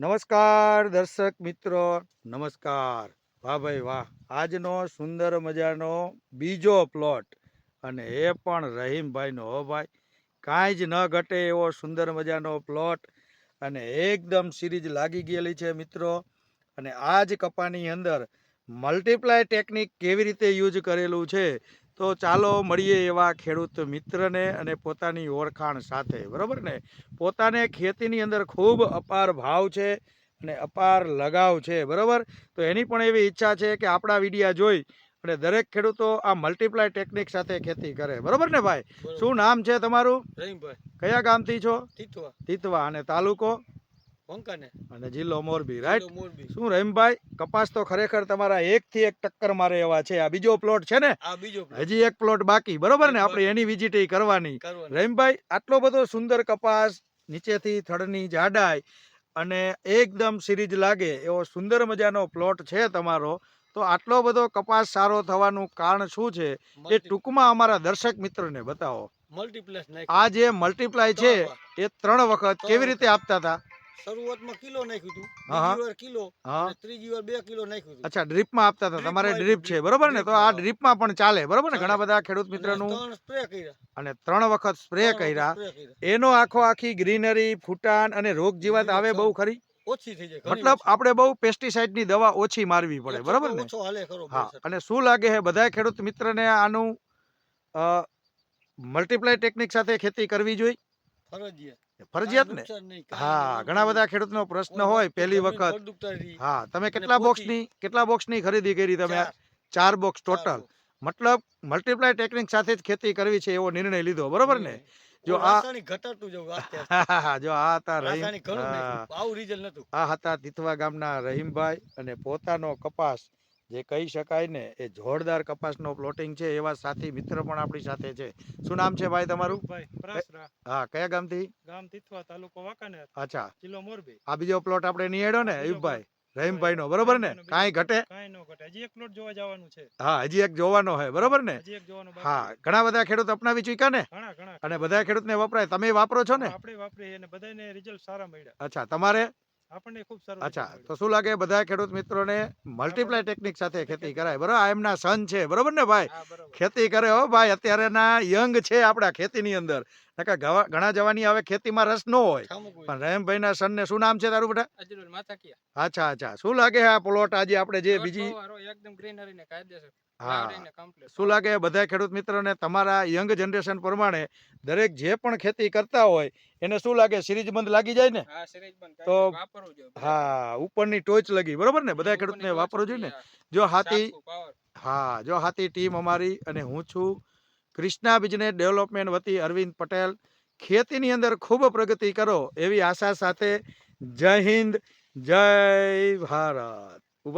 નમસ્કાર દર્શક મિત્રો. નમસ્કાર. વાહ ભાઈ વાહ. આજનો સુંદર મજાનો બીજો પ્લોટ અને એ પણ રહીમભાઈનો. હો ભાઈ, કાંઈ જ ન ઘટે એવો સુંદર મજાનો પ્લોટ અને એકદમ સિરીજ લાગી ગયેલી છે મિત્રો. અને આ જ કપાની અંદર મલ્ટીપ્લાય ટેકનિક કેવી રીતે યુઝ કરેલું છે? તો ચાલો મળીએ એવા ખેડૂત મિત્રને અને પોતાની ઓળખાણ સાથે બરાબર ને? પોતાને ખેતીની અંદર ખૂબ અપાર ભાવ છે અને અપાર લગાવ છે બરાબર? તો એની પણ એવી ઈચ્છા છે કે આપણા વિડીયા જોઈ અને દરેક ખેડૂતો આ મલ્ટીપ્લાય ટેકનિક સાથે ખેતી કરે બરાબર ને ભાઈ? શું નામ છે તમારું? કયા ગામથી છો? તીતવા તીતવા અને તાલુકો? વંકાને અને જિલ્લો મોરબી રાઈટ શું રહીમભાઈ કપાસ તો ખરેખર તમારા એકથી એક ટક્કર મારે એવા છે. આ બીજો પ્લોટ છે ને? આ બીજો હજી એક પ્લોટ બાકી બરોબર ને? આપણે એની વિઝિટ કરવાની. રહીમભાઈ આટલો બધો સુંદર કપાસ નીચેથી થડની જાડાઈ અને એકદમ સિરીજ લાગે એવો સુંદર મજાનો પ્લોટ છે તમારો. તો આટલો બધો કપાસ સારો થવાનું કારણ શું છે? એ ટૂંકમાં અમારા દર્શક મિત્રોને બતાવો. આ જે મલ્ટીપ્લાય છે એ ત્રણ વખત કેવી રીતે આપતા હતા? શરૂઆતમાં કિલો નાખ્યું હતું. બીજી વાર કિલો ત્રીજી વાર બે કિલો નાખ્યું હતું અચ્છા ડ્રીપમાં આપતા હતા. તમારે ડ્રીપ છે બરોબર ને? તો આ. ડ્રીપમાં પણ ચાલે બરોબર ને? ઘણા બધા ખેડૂત મિત્રનું સ્પ્રે કર્યા. અને ત્રણ વખત સ્પ્રે કર્યા. એનો આખો આખી ગ્રીનરી ફૂટાન અને રોગ જીવાત આવે બહુ ખરી. ઓછી થઈ જાય મતલબ આપણે બહુ પેસ્ટિસાઇડની દવા ઓછી મારવી પડે બરોબર ને? હા અને શું લાગે છે બધા ખેડૂત મિત્રને આનું મલ્ટીપ્લાય ટેકનિક સાથે ખેતી કરવી જોઈએ? ફરજિયાત. ફરજિયાત ને? હા ઘણા બધા ખેડૂતનો પ્રશ્ન હોય પહેલી વખત. હા તમે કેટલા. બોક્સની કેટલા બોક્સની ખરીદી કરી તમે? ચાર, બોક્સ ટોટલ મતલબ મલ્ટીપ્લાય ટેકનિક સાથે જ ખેતી કરવી છે એવો નિર્ણય લીધો બરોબર ને? જો આ ઘટાડતું. જો આ હતા રહીમ. આવું રિઝલ્ટ નતું આ હતા તિથવા ગામના રહીમભાઈ અને પોતાનો કપાસ જે કહી શકાય ને એ જોરદાર કપાસનો પ્લોટિંગ છે એવા સાથી મિત્ર પણ આપણી સાથે છે. શું નામ છે ભાઈ તમારું? હા કયા ગામથી? ગામ તિથવા તાલુકો વાંકાનેર. અચ્છા. જિલ્લો મોરબી. આ બીજો પ્લોટ આપણે નિહેડો ને અયુબભાઈ રહીમભાઈ નો બરોબર ને? કઈ ઘટે? કાંઈ ન ઘટે. હજી એક પ્લોટ જોવા જવાનું છે. હા હજી એક જોવાનો હોય બરોબર ને? હજી એક જોવાનું હા ઘણા બધા ખેડૂત અપનાવી ચૂક્યા ને? ઘણા ઘણા અને બધા ખેડૂત ને વપરાય. તમે વાપરો છો ને? આપણે વાપરીએ અને બધાને રિઝલ્ટ સારા મળ્યા. અચ્છા તમારે? આપણને ખૂબ સારું અચ્છા તો શું લાગે બધા ખેડૂત મિત્રોને મલ્ટીપ્લાય ટેકનિક સાથે ખેતી કરાય? બરોબર આ એમના સન છે બરોબર ને ભાઈ? ખેતી કરે હો ભાઈ અત્યારેના યંગ છે આપણા ખેતીની અંદર. નકા ગવા- ઘણા જવાની હવે ખેતીમાં રસ ન હોય. પણ હોય. પણ રહેમભાઈના સનને શું નામ છે તારું બેટા? અજરુલ માથાકીયા. અચ્છા અચ્છા. શું લાગે આ પ્લોટ આજે આપણે જે બીજી એકદમ ને કાયદેસર. શું લાગે બધા ખેડૂત મિત્રોને તમારા યંગ જનરેશન પ્રમાણે દરેક જે પણ ખેતી કરતા હોય એને શું લાગે? સિરીજ બંધ લાગી જાય ને? તો. હા ઉપરની ટોચ લગી બરોબર ને? બધા ખેડૂતને વાપરવું જોઈએ ને? જો હાથી હા જો હાથી ટીમ અમારી અને હું છું ક્રિષ્ના બિઝનેસ ડેવલપમેન્ટ વતી અરવિંદ પટેલ. ખેતીની અંદર ખૂબ પ્રગતિ કરો એવી આશા સાથે જય હિન્દ જય ભારત.